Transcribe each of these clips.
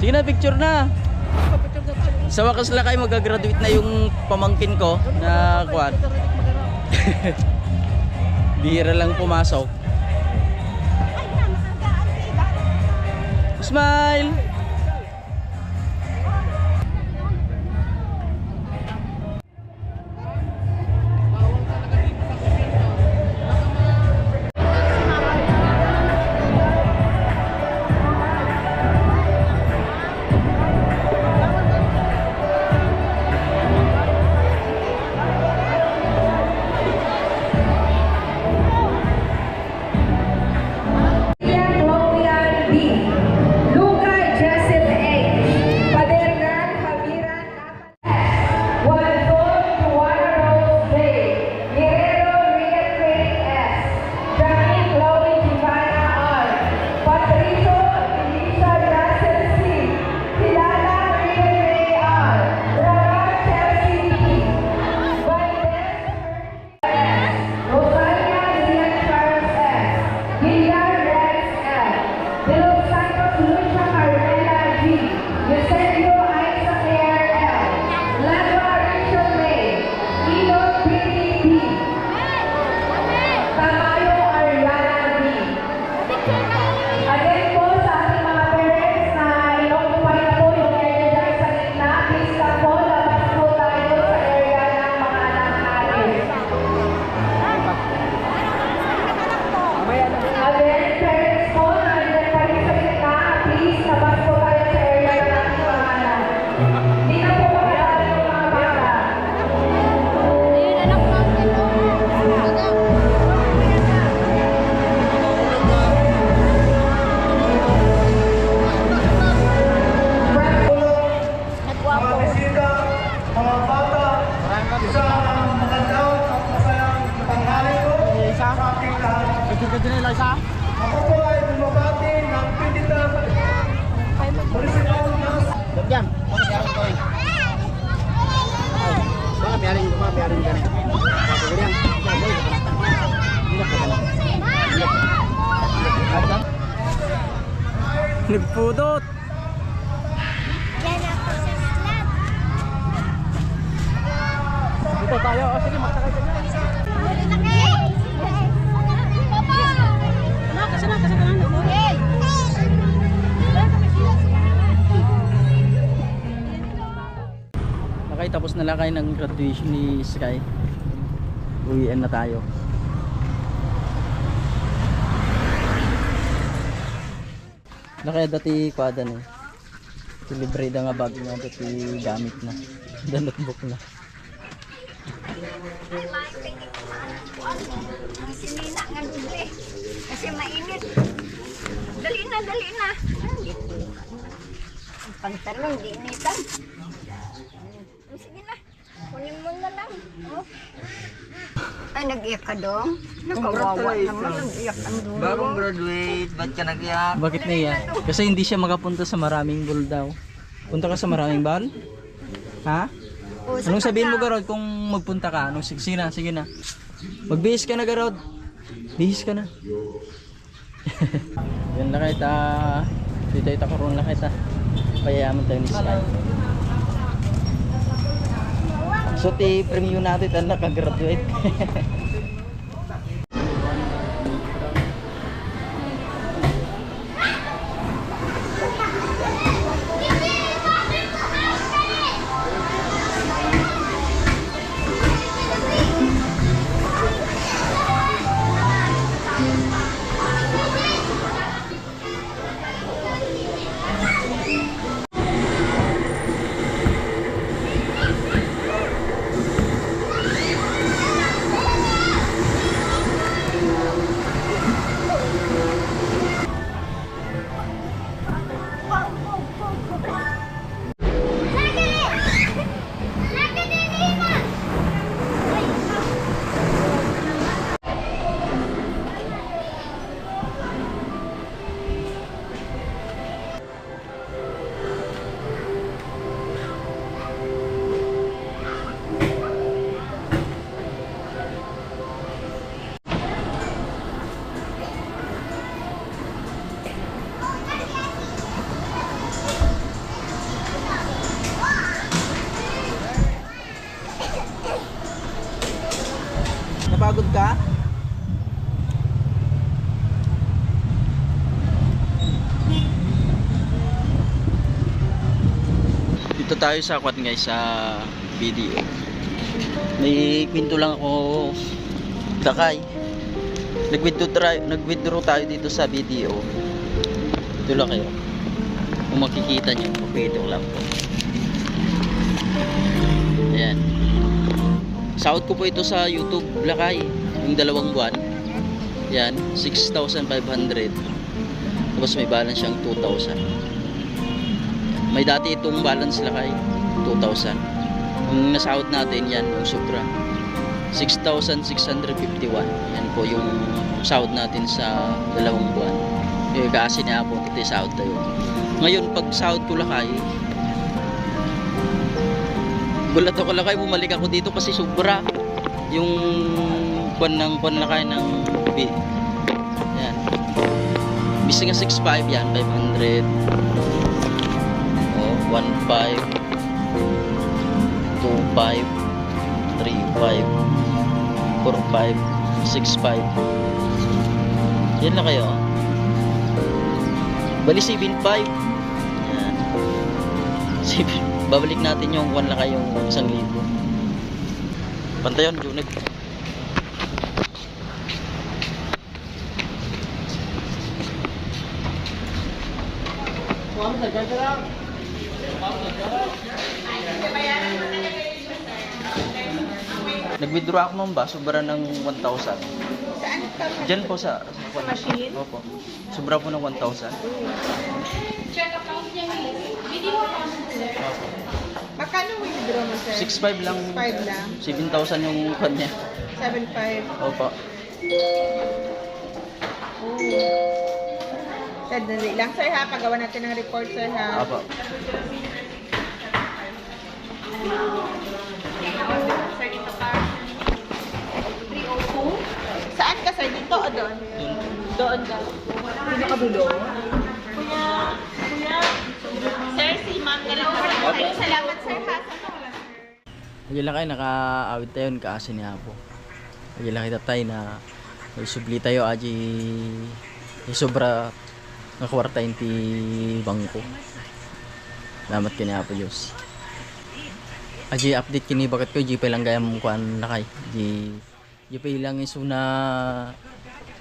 Sige na, picture na. Sa wakas lang kayo magagraduate na yung pamangkin ko na kuwan. Bihira lang pumasok. Smile! Lahat. Ako po ay bumabati ng Pinditan Municipal Council. Nagpudot! Dito tayo. O sige, magsakay ka dyan. Okay, tapos na lang kayo ng graduation ni Sky. Uwian na tayo. Na kaya dati kwada na. Iti libre da nga bag na dati gamit na. Da notebook na. Sinina nga doble. Kasi mainit. Dali na, dali na. Ang pantalon, di initan. Hmm, Sige na. Kunin mo na lang. Oh. Ay, nag-iyak ka dong? Nakawawa naman. Nag-iyak ang dulo. Bagong graduate, ba't ka nag-iyak? Bakit niya? Kasi hindi siya makapunta sa maraming ball daw. Punta ka sa maraming ball? Ha? Oh, sa Anong sabihin mo. Garod kung magpunta ka? Anong sige, sige na, sige na. Magbihis ka na Garod. Bihis ka na. Yan lang kita. Dito ito karoon lang kita. Payayaman tayo ni Sky. So, ti premium natin na nakagraduate. tayo sa kwat guys sa video. May kwento lang ako takay. Nag-withdraw tayo, nag-withdraw tayo dito sa video. Ito lang kayo. Kung makikita nyo, papito lang po. Ayan. Sahod ko po ito sa YouTube Lakay. Yung dalawang buwan. Yan, 6,500. Tapos may balance siyang 2,000. May dati itong balance Lakay, 2,000. Yung nasahod natin yan, yung sobra. 6,651. Yan po yung sahod natin sa dalawang buwan. Yung kasi niya po, ito sahod tayo. Ngayon, pag sahod ko Lakay, gulat ako lang kayo bumalik ako dito kasi sobra yung kwan ng kwan na kayo ng bi yan bisa nga 6.5 yan 500 oh 1.5 2.5 3.5 4.5 6.5 yan lang kayo oh. bali 7.5 yan. 7 babalik natin yung one lang kayong isang libo. Pantayon junag Nag-withdraw ako ma'am ba? Sobra ng 1,000. Saan ka? Diyan po sa... Sa machine? Opo. Sobra po ng 1,000. Opo. Magkano withdraw mo, sir? 6.5 lang. 5 lang. 7,000 yung kanya. 7.5. Opo. Sandali lang, sir, ha? Pagawa natin ng report, sir, ha? Opo. Doon? Doon ka. Pinakadulo? Kuya, kuya. Sir, si ma'am na lang. Ay, salamat, sir, ha? Nagyan lang kayo, naka-awit tayo, kaasi niya po. Nagyan lang kita tayo na may subli tayo, aji may sobra nga kwarta yung ti bangko. Salamat kanya po, Diyos. Aji update kini bakit ko, GP lang gaya mong kuhan na kay. Di, GP lang iso na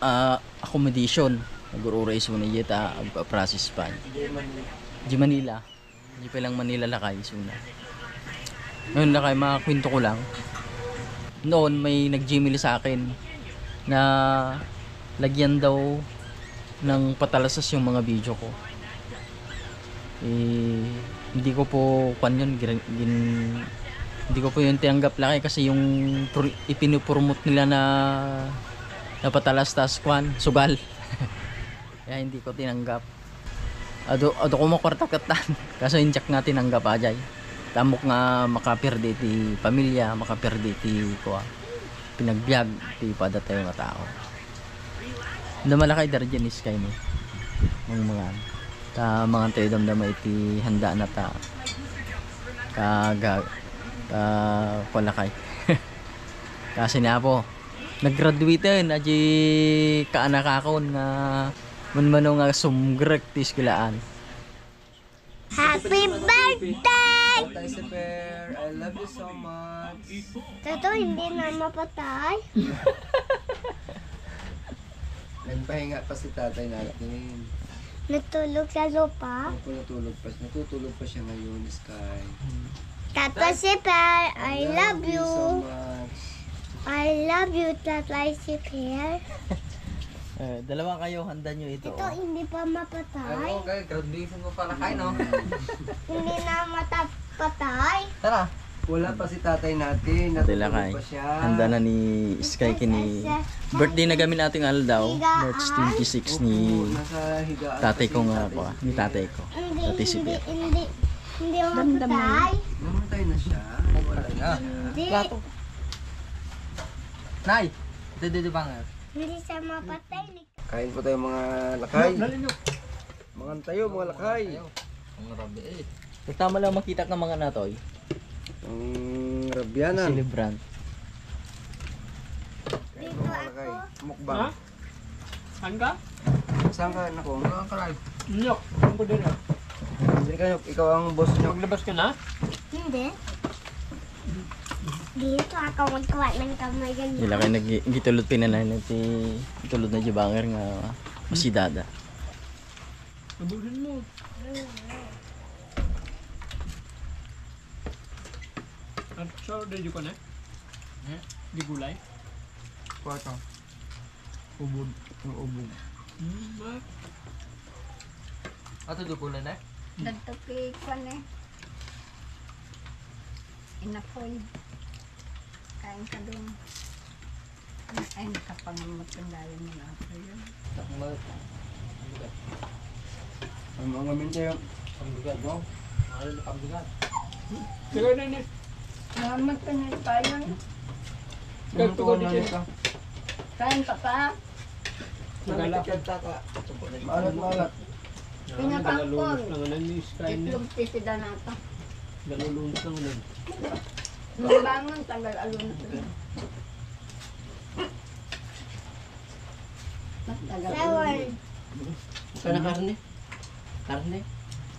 ah, accommodation. Nagurura iso na yita, process pa. Di Manila. GP lang Manila lakay na. Ngayon na kayo, mga kwento ko lang. Noon may nag-gmail sa akin na lagyan daw ng patalasas yung mga video ko. Eh, hindi ko po kwan yun, gin, gin- hindi ko po yun tinanggap laki kasi yung pro, ipinopromote nila na na patalas tas kwan, sugal. Kaya hindi ko tinanggap. Ado, ado ko makwarta-katan. Kaso yung jack nga tinanggap ajay tamok nga makapirdi ti pamilya makapirdi ti kuha pinagbiag ti pada tayo nga tao na malakay darjanis kay ni mga mga ta mga tayo damdama iti handa na ta kaga ka palakay kasi na po nag-graduate yun aji kaanak akon nga manmano nga sumgrek ti eskulaan Happy birthday! Tay si Per, I love you so much. Toto, hindi na mapatay. Nagpahinga pa si tatay natin. Natulog sa lupa. Ako natulog pa, natutulog pa siya ngayon, Sky. Tata si Per, I love so you. much. I love you, Tata si Per. Eh, dalawa kayo, handa nyo ito. Ito hindi pa mapatay. okay, graduation mo pala kayo, no? Hindi na matapatay. Tara! Wala pa si tatay natin, natutulog pa siya. Handa na ni Sky kini birthday na gamin nating aldaw, March 26 ni Oo, nasa higaan tatay ko nga tatay. po, ni tatay ko. Hindi, Tatay si hindi, hindi, hindi mapatay. Namatay na siya. Wala na. Hindi, Nay! Ito dito bang? hindi siya mapatay. Kain po tayo mga lakay. Mga tayo, mga lakay. Ang rabi eh. Tama lang makita ka mga natoy. Ang rabyanan. Celebrant. mga lakay. Mukbang. Ha? Saan ka? Saan ka nako? Ang kalay. Nyok. Saan ko din ah. Hindi kayo, ikaw ang boss nyo. Maglabas ka na? Hindi. Dito ako magkuha ng kamay ganyan. Dila kay nag gitulod pinanay na ti gitulod na jibanger nga masidada. Abusin mo. At so, ready ko na? Eh? Di gulay? Kwato. Ubod. Ang ubod. Hmm, ah. Ato dukulan na? Nagtupi ko na. Inapoy. Kain ka doon. Ay, nakapangamatandaan mo na ako yun. Ang mga minti yung pambigat mo. Sige na ni. Salamat ka na tayo. Ikaw ko dito. Kain ka pa. Magala. Maalat, maalat. Na. Itlog tisida na ito. Lang na. Nung bangon, tagal alun ito. Sour. alun. Sana karne? Karne?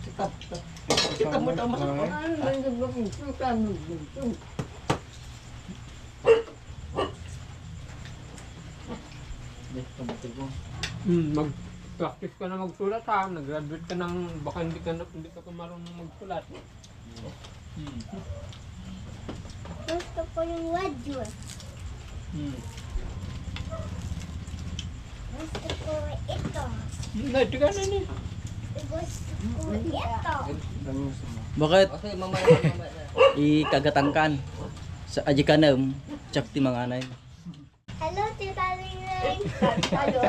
Tikap. Tikap mo tama sa Ano ba yung? Ano ka mo? Hmm, mag-practice ka na magsulat ha. Nag-graduate ka ng baka hindi ka, na, hindi ka pa marunong magsulat. Hmm. Gusto ko yung wadyo. Hmm. Gusto ko ito. Hmm, Ito ka na ni. Gusto ko ito. Bakit? Ikagatangkan sa ajikanam tsak ti manganay. Hello, Tita Ling Kain tayo.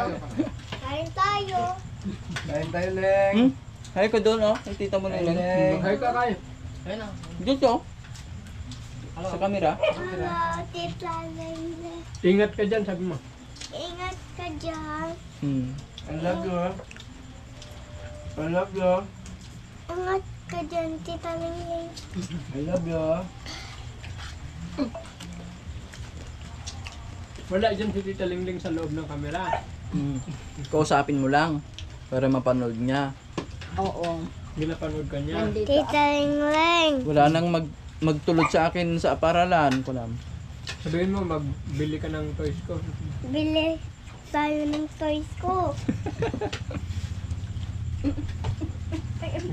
Kain tayo. Kain tayo, Leng. Hmm? Hay ko doon oh, tita mo na yun. Leng. Hay ka kayo. Dito. Sa kamera. Hello, Tita Ling Ingat ka dyan, sabi mo. Ingat ka dyan. Hmm. I love you. ah. I love you. Ingat ka dyan, Tita Ling I love you. ah. Wala dyan si Tita Lingling sa loob ng kamera. Hmm. Kausapin mo lang para mapanood niya. Oo. Ginapanood ka niya. Nandito Tita Ling Wala nang mag magtulod sa akin sa paralan ko lang. Sabihin mo, magbili ka ng toys ko. Bili tayo ng toys ko.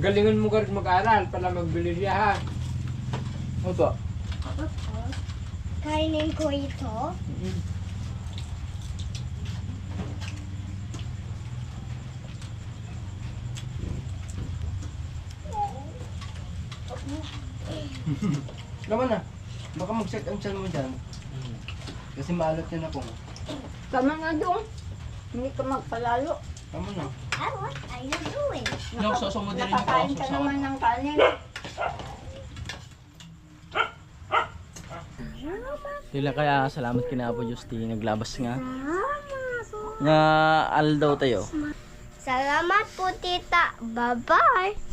Galingan mo ka rin mag-aral para magbili siya ha. Ano ba? Kainin ko ito. Naman na. Baka mag-set ang chan mo dyan. Kasi maalat yan ako. Tama nga doon. Hindi ka magpalalo. Tama na. Ah, what are you doing? No, soso mo din Nakakain ka naman ng kanin. Dila kaya salamat kina Apo Justi naglabas nga. Nga aldaw tayo. Salamat po, tita. Bye-bye.